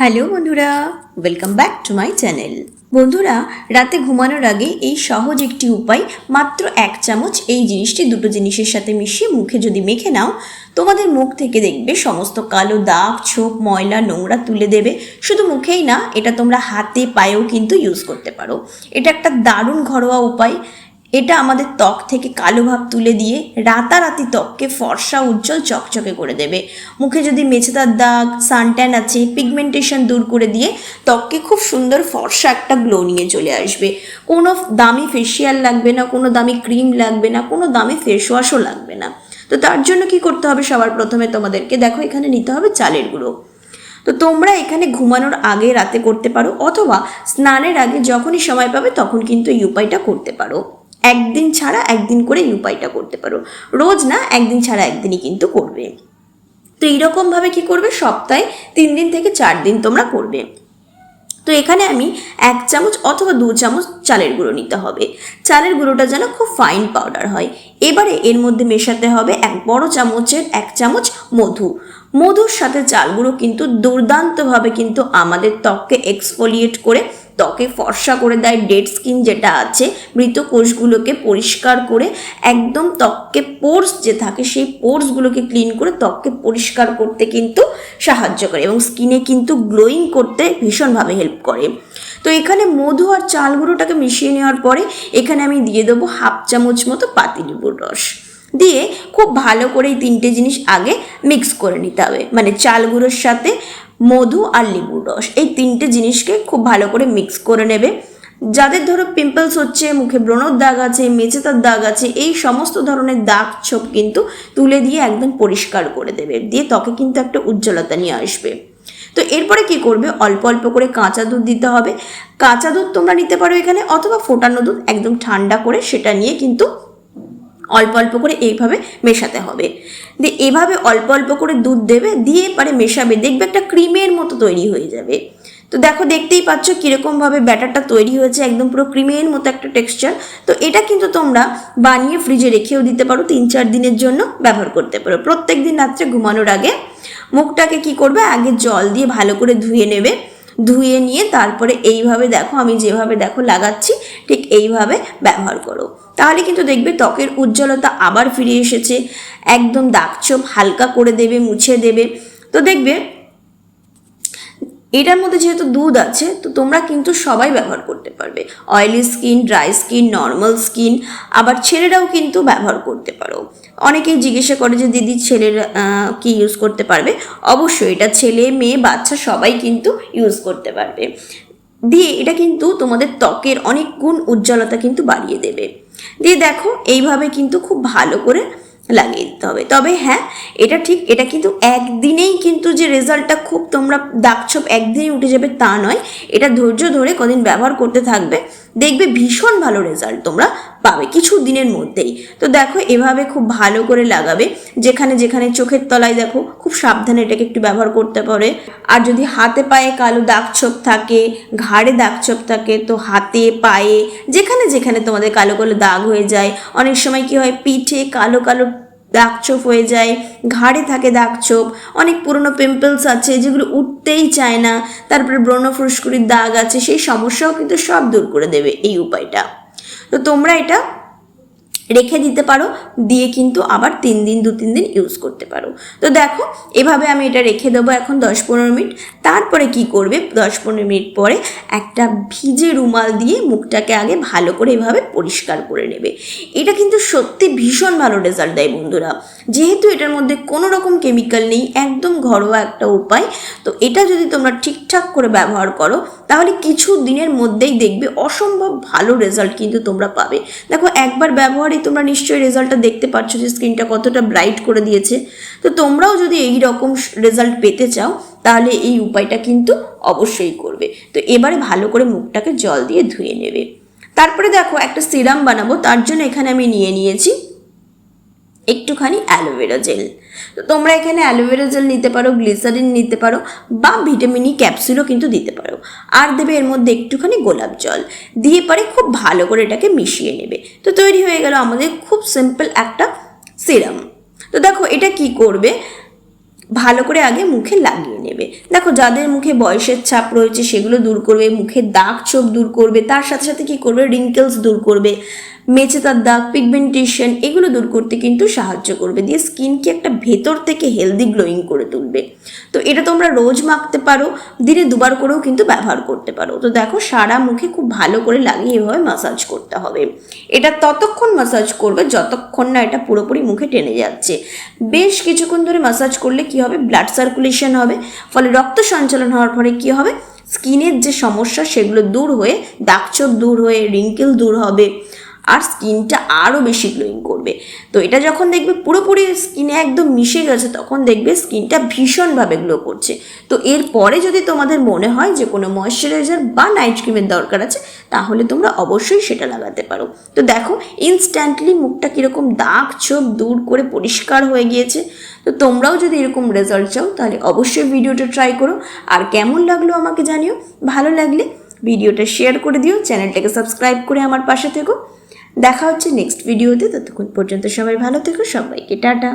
Hello বন্ধুরা welcome back to my channel বন্ধুরা, রাতে ঘুমানোর আগে এই সহজ একটি উপায়, মাত্র এক চামচ এই জিনিসটি দুটো জিনিসের সাথে মিশিয়ে মুখে যদি মেখে নাও, তোমাদের মুখ থেকে দেখবে সমস্ত কালো দাগ, ছোপ, ময়লা, নোংরা তুলে দেবে। শুধু মুখেই না, এটা তোমরা হাতে, পায়েও কিন্তু ইউজ করতে পারো। এটা একটা দারুণ ঘরোয়া উপায়। এটা আমাদের ত্বক থেকে কালো ভাব তুলে দিয়ে রাতারাতি ত্বককে ফর্সা, উজ্জ্বল, চকচকে করে দেবে। মুখে যদি মেছেদার দাগ, সানট্যান আছে পিগমেন্টেশন দূর করে দিয়ে ত্বককে খুব সুন্দর ফর্সা একটা গ্লো নিয়ে চলে আসবে। কোনো দামি ফেসিয়াল লাগবে না, কোনো দামি ক্রিম লাগবে না, কোনো দামি ফেস ওয়াশও লাগবে না। তো তার জন্য কি করতে হবে সবার প্রথমে তোমাদেরকে? দেখো, এখানে নিতে হবে চালের গুঁড়ো। তো তোমরা এখানে ঘুমানোর আগে রাতে করতে পারো, অথবা স্নানের আগে যখনই সময় পাবে তখন কিন্তু এই উপায়টা করতে পারো। একদিন ছাড়া একদিন করে এই উপায়টা করতে পারো। রোজ না, একদিন ছাড়া একদিনই কিন্তু করবে। তো এইরকমভাবে কি করবে? সপ্তাহে তিন দিন থেকে চার দিন তোমরা করবে। তো এখানে আমি এক চামচ অথবা দু চামচ চালের গুঁড়ো নিতে হবে। চালের গুঁড়োটা যেন খুব ফাইন পাউডার হয়। এবারে এর মধ্যে মেশাতে হবে এক বড় চামচের এক চামচ মধু। মধুর সাথে চাল গুঁড়ো কিন্তু দুর্দান্তভাবে কিন্তু আমাদের ত্বককে এক্সফোলিয়েট করে ত্বকে ফর্সা করে দেয় ডেড স্কিন যেটা আছে, মৃত কোষগুলোকে পরিষ্কার করে একদম ত্বককে পোর্স যে থাকে সেই পোর্সগুলোকে ক্লিন করে ত্বককে পরিষ্কার করতে কিন্তু সাহায্য করে এবং স্কিনে কিন্তু গ্লোয়িং করতে ভীষণভাবে হেল্প করে। তো এখানে মধু আর চাল গুঁড়োটাকে মিশিয়ে নেওয়ার পরে এখানে আমি দিয়ে দেবো হাফ চামচ মতো পাতিলেবুর রস। দিয়ে খুব ভালো করে এই তিনটে জিনিস আগে মিক্স করে নিতে হবে। মানে চাল গুঁড়োর সাথে মধু আর লেবুর রস। এই তিনটে জিনিসকে খুব ভালো করে মিক্স করে নেবে। যাদের ধরো পিম্পলস হচ্ছে, মুখে ব্রণর দাগ আছে, মেচেতার দাগ আছে, এই সমস্ত ধরনের দাগ ছোপ কিন্তু তুলে দিয়ে একদম পরিষ্কার করে দেবে। দিয়ে ত্বকে কিন্তু একটা উজ্জ্বলতা নিয়ে আসবে। তো এরপরে কি করবে? অল্প অল্প করে কাঁচা দুধ দিতে হবে। কাঁচা দুধ তোমরা নিতে পারো এখানে, অথবা ফোটানো দুধ একদম ঠান্ডা করে সেটা নিয়ে কিন্তু অল্প অল্প করে এইভাবে মেশাতে হবে। দিয়ে এভাবে অল্প অল্প করে দুধ দেবে, দিয়ে পরে মেশাবে। দেখবে একটা ক্রিমের মতো তৈরি হয়ে যাবে। তো দেখো, দেখতেই পাচ্ছ কীরকমভাবে ব্যাটারটা তৈরি হয়েছে, একদম পুরো ক্রিমের মতো একটা টেক্সচার। তো এটা কিন্তু তোমরা বানিয়ে ফ্রিজে রেখেও দিতে পারো, তিন চার দিনের জন্য ব্যবহার করতে পারো। প্রত্যেক দিন রাত্রে ঘুমানোর আগে মুখটাকে কি করবে? আগে জল দিয়ে ভালো করে ধুয়ে নেবে। ধুয়ে নিয়ে তারপরে এইভাবে দেখো, আমি যেভাবে দেখো লাগাচ্ছি, ঠিক এইভাবে ব্যবহার করো। তাহলে কিন্তু দেখবে ত্বকের উজ্জ্বলতা আবার ফিরে এসেছে। একদম দাগছোপ হালকা করে দেবে, মুছে দেবে। তো দেখবে এটার মধ্যে যেহেতু দুধ আছে, তো তোমরা কিন্তু সবাই ব্যবহার করতে পারবে। Oily skin dry skin normal skin আবার ছেলেরাও কিন্তু ব্যবহার করতে পারো। অনেকেই জিজ্ঞাসা করে যে, দিদি, ছেলেরা কি ইউজ করতে পারবে? অবশ্যই এটা ছেলে, মেয়ে, বাচ্চা সবাই কিন্তু ইউজ করতে পারবে। দিয়ে এটা কিন্তু তোমাদের ত্বকের অনেক গুণ উজ্জ্বলতা কিন্তু বাড়িয়ে দেবে। দিয়ে দেখো, এইভাবে কিন্তু খুব ভালো করে লাগিয়ে দিতে হবে। তবে হ্যাঁ এটা ঠিক, এটা কিন্তু একদিনেই কিন্তু যে রেজাল্টটা খুব তোমরা দাগছোপ একদিনেই উঠে যাবে তা নয়। এটা ধৈর্য ধরে কদিন ব্যবহার করতে থাকবে। দেখবে ভীষণ ভালো রেজাল্ট তোমরা পাবে কিছু দিনের মধ্যেই। তো দেখো, এভাবে খুব ভালো করে লাগাবে। যেখানে যেখানে চোখের তলায় দেখো, খুব সাবধানে এটাকে একটু ব্যবহার করতে পারে। আর যদি হাতে পায়ে কালো দাগছোপ থাকে, ঘাড়ে দাগ দাগছোপ থাকে, তো হাতে, পায়ে, যেখানে যেখানে তোমাদের কালো কালো দাগ হয়ে যায়। অনেক সময় কি হয়, পিঠে কালো কালো দাগছোপ হয়ে যায়, ঘাড়ে থাকে দাগছোপ, অনেক পুরনো পিম্পলস আছে যেগুলো উঠতেই চায় না, তারপরে ব্রণ ফুসকুরির দাগ আছে, সেই সমস্যাও কিন্তু সব দূর করে দেবে এই উপায়টা। তো তোমরা এটা রেখে দিতে পারো, দিয়ে কিন্তু আবার তিন দিন, দু তিন দিন ইউজ করতে পারো। তো দেখো, এভাবে আমি এটা রেখে দেবো এখন দশ পনেরো মিনিট। তারপরে কি করবে? দশ পনেরো মিনিট পরে একটা ভিজে রুমাল দিয়ে মুখটাকে আগে ভালো করে এভাবে পরিষ্কার করে নেবে। এটা কিন্তু সত্যি ভীষণ ভালো রেজাল্ট দেয় বন্ধুরা। যেহেতু এটার মধ্যে কোনো রকম কেমিক্যাল নেই, একদম ঘরোয়া একটা উপায়, তো এটা যদি তোমরা ঠিকঠাক করে ব্যবহার করো, তাহলে কিছু দিনের মধ্যেই দেখবে অসম্ভব ভালো রেজাল্ট কিন্তু তোমরা পাবে। দেখো, একবার ব্যবহারেই তোমরা নিশ্চয়ই রেজাল্টটা দেখতে পাচ্ছ যে স্ক্রিনটা কতটা ব্রাইট করে দিয়েছে। তো তোমরাও যদি এই রকম রেজাল্ট পেতে চাও, তাহলে এই উপায়টা কিন্তু অবশ্যই করবে। তো এবারে ভালো করে মুখটাকে জল দিয়ে ধুয়ে নেবে। তারপরে দেখো একটা সিরাম বানাবো, তার জন্য এখানে আমি নিয়ে নিয়েছি একটুখানি অ্যালোভেরা জেল তো তোমরা এখানে অ্যালোভেরা জেল নিতে পারো গ্লিসারিন নিতে পারো, বা ভিটামিনি ক্যাপসুলও কিন্তু দিতে পারো। আর দেবে এর মধ্যে একটুখানি গোলাপ জল। দিয়ে পরে খুব ভালো করে এটাকে মিশিয়ে নেবে। তো তৈরি হয়ে গেল আমাদের খুব সিম্পল একটা সিরাম তো দেখো এটা কি করবে? ভালো করে আগে মুখে লাগিয়ে নেবে। দেখো যাদের মুখে বয়সের ছাপ রয়েছে সেগুলো দূর করবে মুখের দাগ ছোপ দূর করবে, তার সাথে সাথে কি করবে? রিঙ্কেলস দূর করবে। মেচে তার দাগ পিগমেন্টেশন এগুলো দূর করতে কিন্তু সাহায্য করবে। দিয়ে স্কিনকে একটা ভেতর থেকে হেলদি গ্লোয়িং করে তুলবে। তো এটা তোমরা রোজ মাখতে পারো, দিনে দুবার করেও কিন্তু ব্যবহার করতে পারো। তো দেখো, সারা মুখে খুব ভালো করে লাগিয়ে এভাবে মাসাজ করতে হবে। এটা ততক্ষণ মাসাজ করবে যতক্ষণ না এটা পুরোপুরি মুখে টেনে যাচ্ছে। বেশ কিছুক্ষণ ধরে মাসাজ করলে কি হবে? ব্লাড সার্কুলেশন হবে। ফলে রক্ত সঞ্চালন হওয়ার পরে কি হবে? স্কিনের যে সমস্যা, সেগুলো দূর হয়ে দাগছোপ দূর হয়ে রিঙ্কেল দূর হবে। আর স্কিনটা আরও বেশি গ্লোয়িং করবে। তো এটা যখন দেখবে পুরোপুরি স্কিনে একদম মিশে গেছে, তখন দেখবে স্কিনটা ভীষণভাবে গ্লো করছে। তো এরপরে যদি তোমাদের মনে হয় যে কোনো ময়শ্চারাইজার বা নাইট ক্রিমের দরকার আছে, তাহলে তোমরা অবশ্যই সেটা লাগাতে পারো। তো দেখো ইনস্ট্যান্টলি মুখটা কীরকম দাগ ছোপ দূর করে পরিষ্কার হয়ে গিয়েছে। তো তোমরাও যদি এরকম রেজাল্ট চাও, তাহলে অবশ্যই ভিডিওটা ট্রাই করো। আর কেমন লাগল আমাকে জানিও। ভালো লাগলে ভিডিওটা শেয়ার করে দিও। চ্যানেলটাকে সাবস্ক্রাইব করে আমার পাশে থেকো। দেখা হচ্ছে নেক্সট ভিডিওতে ততক্ষণ পর্যন্ত সবাই ভালো থেকো সবাইকে টাটা।